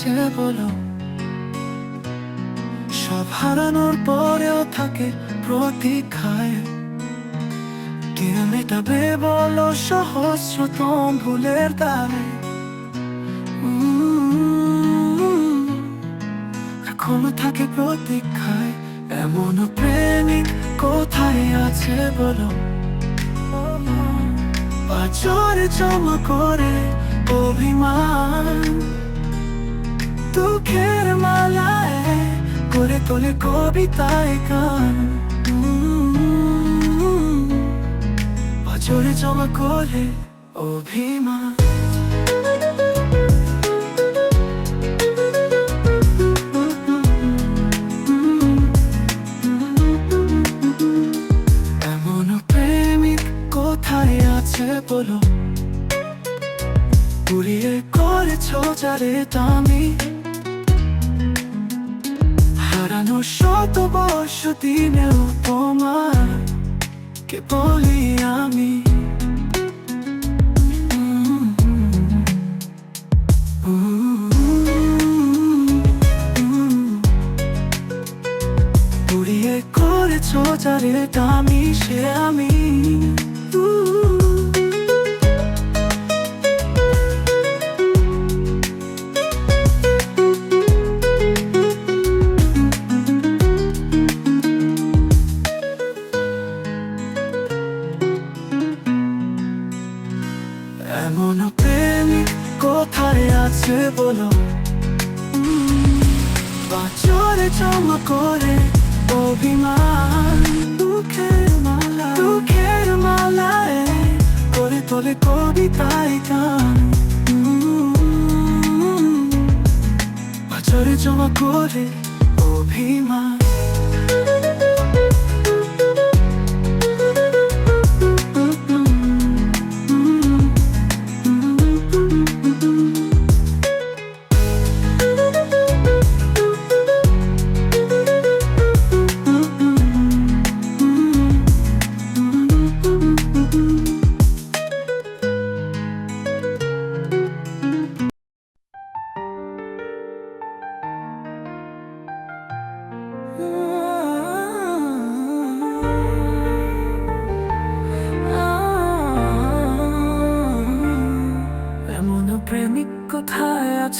কাছে বলো। সব হারানোর পরেও থাকে প্রতীক্ষায়। কেউ মেটাবে বলো সহস্রতম ভুলের দ্বারে এখনও থাকে প্রতীক্ষায়। এমন প্রেমিক কোথায় আছে বলো। পাচরে চমা করে অভিমান। দুঃখের মালায় করে তোলে কবিতায় গান। পাচরে জমা করে অভিমান। এমন প্রেমিক কোথায় আছে বলো? পুড়িয়ে করেছ যারে দামি। হারানো শত বর্ষ দিনেও তোমার কে বলি আমি পুড়িয়ে করেছ যারে দামি সে আমি উম, আছে বলো বাচরে জমা করে অভিমান দুঃখের মালা দুঃখের মালায় করে তোলে কবিতায় গান বাচরে জমা করে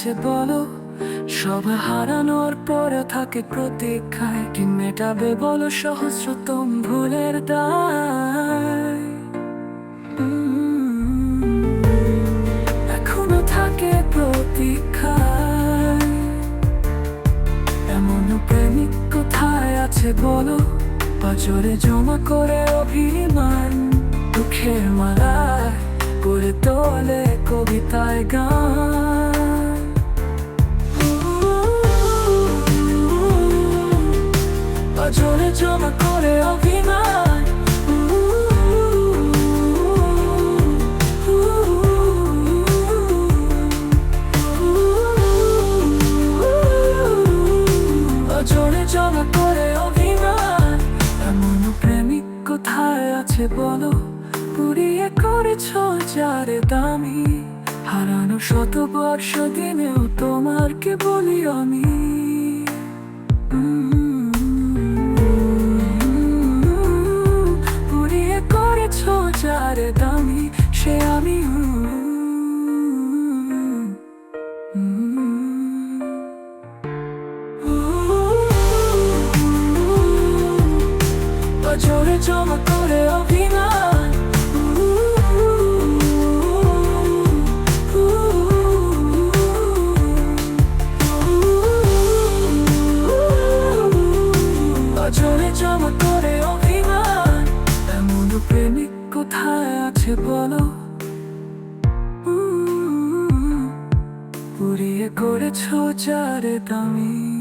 আছে বলো, সব হারানোর পরে থাকে প্রতীক্ষায়। কি মেটাবে বলো সহস্রতম ভুলের দায়। এখনও থাকে প্রতীক্ষায়। এমন প্রেমিক কোথায় আছে বলো, পাজরে জমা করে অভিমান। দুঃখের মালায় করে তোলে কবিতায় গান। জমা করে অভিমান। জোরে জমা করে অভিমান। এমন প্রেমিক কোথায় আছে বলো? পুড়িয়ে করেছ যারে দামি। হারানো শত বর্ষ দিনেও তোমার কে বলি আমি। জোরে জমা করে অভিমান জোরে জমা করে অভিমান এমন প্রেমিক কোথায় আছে বলো পুড়িয়ে করেছ যারে দামি